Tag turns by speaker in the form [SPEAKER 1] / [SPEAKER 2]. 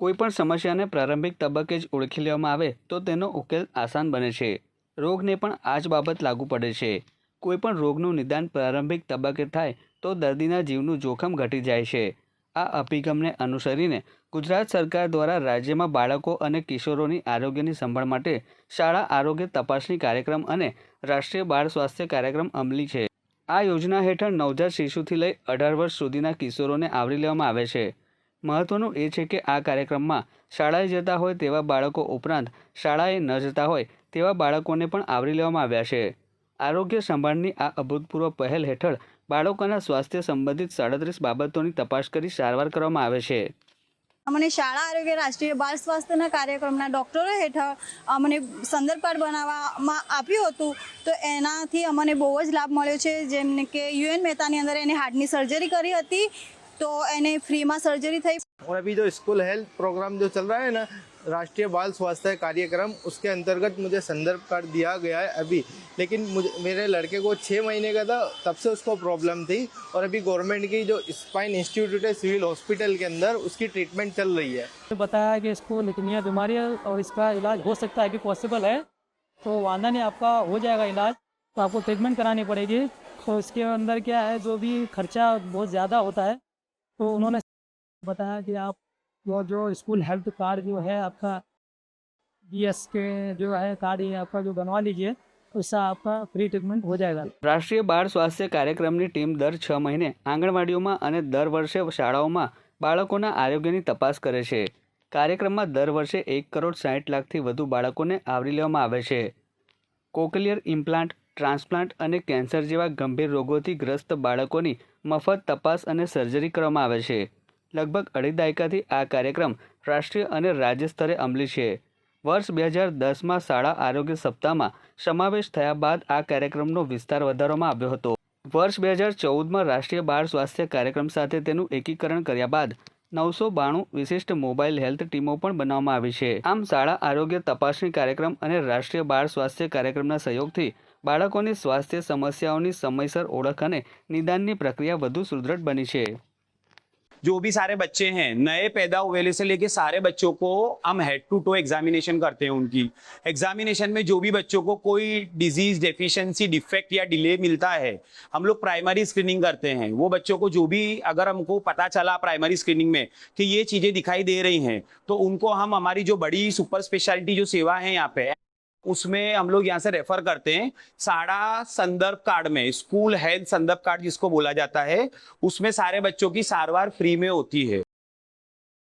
[SPEAKER 1] કોઈપણ સમસ્યાને પ્રારંભિક તબક્કે જ ઓળખી લેવામાં આવે તો તેનો ઉકેલ આસાન બને છે. રોગને પણ આ જ બાબત લાગુ પડે છે. કોઈપણ રોગનું નિદાન પ્રારંભિક તબક્કે થાય તો દર્દીના જીવનું જોખમ ઘટી જાય છે. આ અભિગમને અનુસરીને ગુજરાત સરકાર દ્વારા રાજ્યમાં બાળકો અને કિશોરોની આરોગ્યની સંભાળ માટે શાળા આરોગ્ય તપાસણી કાર્યક્રમ અને રાષ્ટ્રીય બાળ સ્વાસ્થ્ય કાર્યક્રમ અમલી છે. આ યોજના હેઠળ નવજાત શિશુથી લઈ અઢાર વર્ષ સુધીના કિશોરોને આવરી લેવામાં આવે છે. મહત્વનું એ છે કે આ કાર્યક્રમમાં શાળાએ જતા હોય તેવા બાળકો ઉપરાંત શાળાએ ન જતા હોય તેવા બાળકોને પણ આવરી લેવામાં આવ્યા છે. આરોગ્ય સંભાળની આ અભૂતપૂર્વ પહેલ હેઠળ બાળકોના સ્વાસ્થ્ય સંબંધિત સાડત્રીસ બાબતોની તપાસ કરી સારવાર કરવામાં આવે છે.
[SPEAKER 2] અમને શાળા આરોગ્ય રાષ્ટ્રીય બાળ સ્વાસ્થ્યના કાર્યક્રમના ડૉક્ટરો હેઠળ અમને સંદર્ભ કાર્ડ બનાવવામાં આપ્યું હતું. તો એનાથી અમને બહુ જ લાભ મળ્યો છે. જેમ કે યુએન મહેતાની અંદર એને હાર્ટની સર્જરી કરી હતી. તો એને ફ્રીમાં સર્જરી થઈ
[SPEAKER 3] और अभी जो स्कूल हेल्थ प्रोग्राम जो चल रहा है ना राष्ट्रीय बाल स्वास्थ्य कार्यक्रम उसके अंतर्गत मुझे संदर्भ कार्ड दिया गया है अभी लेकिन मुझे मेरे लड़के को छः महीने का था तब से उसको प्रॉब्लम थी और अभी गवर्नमेंट की जो स्पाइन इंस्टीट्यूट है सिविल हॉस्पिटल के अंदर उसकी ट्रीटमेंट चल रही है
[SPEAKER 4] बताया कि इसको लेकिन बीमारी है और इसका इलाज हो सकता है कि पॉसिबल है तो वादा नहीं आपका हो जाएगा इलाज तो आपको ट्रीटमेंट करानी पड़ेगी तो इसके अंदर क्या है जो भी खर्चा बहुत ज़्यादा होता है तो उन्होंने बताया कि आप वो जो स्कूल हेल्थ कार्ड जो है आपका बी एस के जो है कार्ड ये आपका जो बनवा लीजिए उससे आपका फ्री ट्रीटमेंट हो जाएगा
[SPEAKER 1] રાષ્ટ્રીય બાળ સ્વાસ્થ્ય કાર્યક્રમની ટીમ દર છ મહિને આંગણવાડીઓમાં અને દર વર્ષે શાળાઓમાં બાળકોના આરોગ્યની તપાસ કરે છે કાર્યક્રમમાં દર વર્ષે એક કરોડ સાઠ લાખથી વધુ બાળકોને આવરી લેવામાં આવે છે કોકલિયર ઇમ્પ્લાન્ટ ટ્રાન્સપ્લાન્ટ અને કેન્સર જેવા ગંભીર રોગોથી ગ્રસ્ત બાળકોની મફત તપાસ અને સર્જરી કરવામાં આવે છે. લગભગ અઢી દાયકાથી આ કાર્યક્રમ રાષ્ટ્રીય અને રાજ્ય સ્તરે અમલી છે. વર્ષ બે હજાર દસમાં શાળા આરોગ્ય સપ્તાહમાં સમાવેશ થયા બાદ આ કાર્યક્રમનો વિસ્તાર વધારવામાં આવ્યો હતો. વર્ષ બે હજાર ચૌદમાં રાષ્ટ્રીય બાળ સ્વાસ્થ્ય કાર્યક્રમ સાથે તેનું એકીકરણ કર્યા બાદ નવસો બાણું વિશિષ્ટ મોબાઈલ હેલ્થ ટીમો પણ બનાવવામાં આવી છે. આમ, શાળા આરોગ્ય તપાસણી કાર્યક્રમ અને રાષ્ટ્રીય બાળ સ્વાસ્થ્ય કાર્યક્રમના સહયોગથી બાળકોની સ્વાસ્થ્ય સમસ્યાઓની સમયસર ઓળખ અને નિદાનની પ્રક્રિયા વધુ સુદૃઢ બની છે
[SPEAKER 5] जो भी सारे बच्चे हैं नए पैदा हुए से लेके सारे बच्चों को हम हेड टू टो एग्जामिनेशन करते हैं उनकी एग्जामिनेशन में जो भी बच्चों को कोई डिजीज डेफिशिएंसी डिफेक्ट या डिले मिलता है हम लोग प्राइमरी स्क्रीनिंग करते हैं वो बच्चों को जो भी अगर हमको पता चला प्राइमरी स्क्रीनिंग में कि ये चीजें दिखाई दे रही हैं तो उनको हम हमारी जो बड़ी सुपर स्पेशलिटी जो सेवा है यहाँ पे उसमें हम लोग यहाँ से रेफर करते हैं साड़ा संदर्भ कार्ड में स्कूल हेल्थ संदर्भ कार्ड जिसको बोला जाता है उसमें सारे बच्चों की सारवार फ्री में होती है